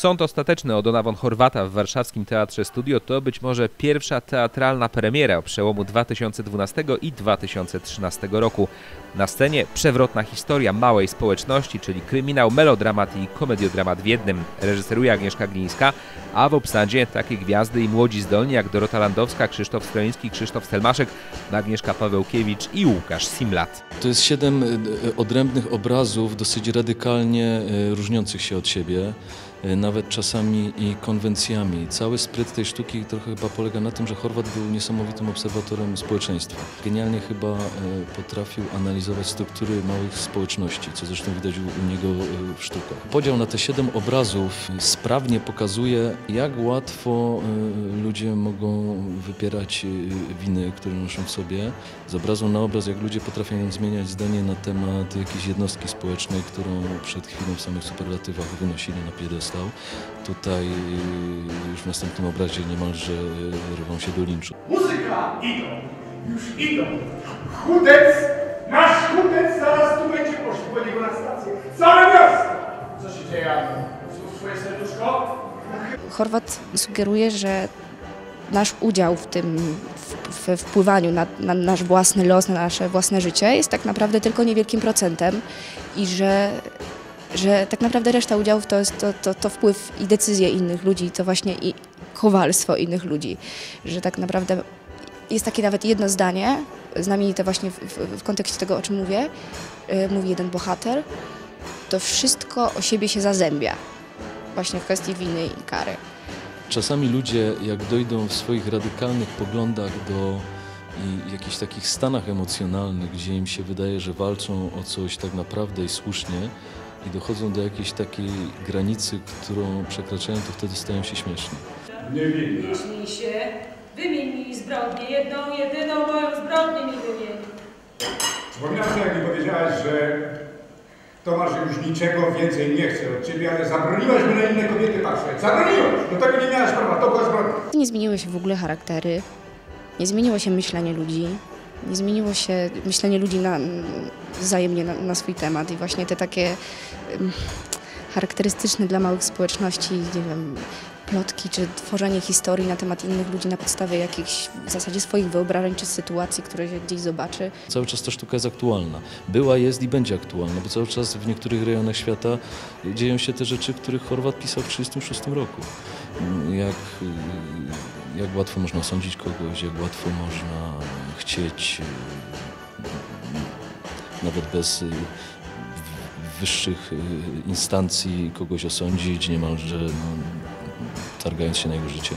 Sąd ostateczny o Dona von Horwata w warszawskim Teatrze Studio to być może pierwsza teatralna premiera przełomu 2012 i 2013 roku. Na scenie przewrotna historia małej społeczności, czyli kryminał, melodramat i komediodramat w jednym. Reżyseruje Agnieszka Glińska, a w obsadzie takie gwiazdy i młodzi zdolni jak Dorota Landowska, Krzysztof Stroiński, Krzysztof Stelmaszek, Agnieszka Pawełkiewicz i Łukasz Simlat. To jest siedem e, odrębnych obrazów, dosyć radykalnie e, różniących się od siebie, e, nawet czasami i konwencjami. Cały spryt tej sztuki trochę chyba polega na tym, że Chorwat był niesamowitym obserwatorem społeczeństwa. Genialnie chyba potrafił analizować struktury małych społeczności, co zresztą widać u niego w sztukach. Podział na te siedem obrazów sprawnie pokazuje, jak łatwo ludzie mogą wypierać winy, które noszą w sobie. Z obrazu na obraz, jak ludzie potrafią zmieniać zdanie na temat jakiejś jednostki społecznej, którą przed chwilą w samych superlatywach wynosili na piedestał. Tutaj już w następnym obrazie niemalże rwą się do linczu. Muzyka! Idą! Już idą! Chudec! Nasz chudec zaraz tu będzie poszedł po niego na stację. Całe miasto! Co się dzieje, Anu? Swoje serduszko? Chorwat sugeruje, że nasz udział w tym, w, w wpływaniu na, na, nasz własny los, na nasze własne życie jest tak naprawdę tylko niewielkim procentem i że, że tak naprawdę reszta udziałów to jest to, to, to wpływ i decyzje innych ludzi, to właśnie i kowalstwo innych ludzi, że tak naprawdę jest takie nawet jedno zdanie, znamienite właśnie w, w, w kontekście tego, o czym mówię, yy, mówi jeden bohater, to wszystko o siebie się zazębia, właśnie w kwestii winy i kary. Czasami ludzie, jak dojdą w swoich radykalnych poglądach do i jakichś takich stanach emocjonalnych, gdzie im się wydaje, że walczą o coś tak naprawdę i słusznie i dochodzą do jakiejś takiej granicy, którą przekraczają, to wtedy stają się śmieszni. Niewinna. Nie śmiej się, wymień mi zbrodnię, jedną, jedyną moją zbrodnię mi wymień. Przypominam sobie, jak mi powiedziałaś, że Tomasz już niczego więcej nie chce od ciebie, ale zabroniłaś mu na inne kobiety patrzeć. Zabroniłaś! Do tego nie miałaś prawa, to była zbrodnia. Nie zmieniły się w ogóle charaktery, nie zmieniło się myślenie ludzi, nie zmieniło się myślenie ludzi na, wzajemnie na, na swój temat i właśnie te takie charakterystyczne dla małych społeczności, nie wiem, plotki czy tworzenie historii na temat innych ludzi na podstawie jakichś w zasadzie swoich wyobrażeń czy sytuacji, które się gdzieś zobaczy. Cały czas ta sztuka jest aktualna. Była, jest i będzie aktualna, bo cały czas w niektórych rejonach świata dzieją się te rzeczy, których Chorwat pisał w 1936 roku. Jak, jak łatwo można osądzić kogoś, jak łatwo można chcieć nawet bez wyższych instancji kogoś osądzić, niemalże no, targając się na jego życie.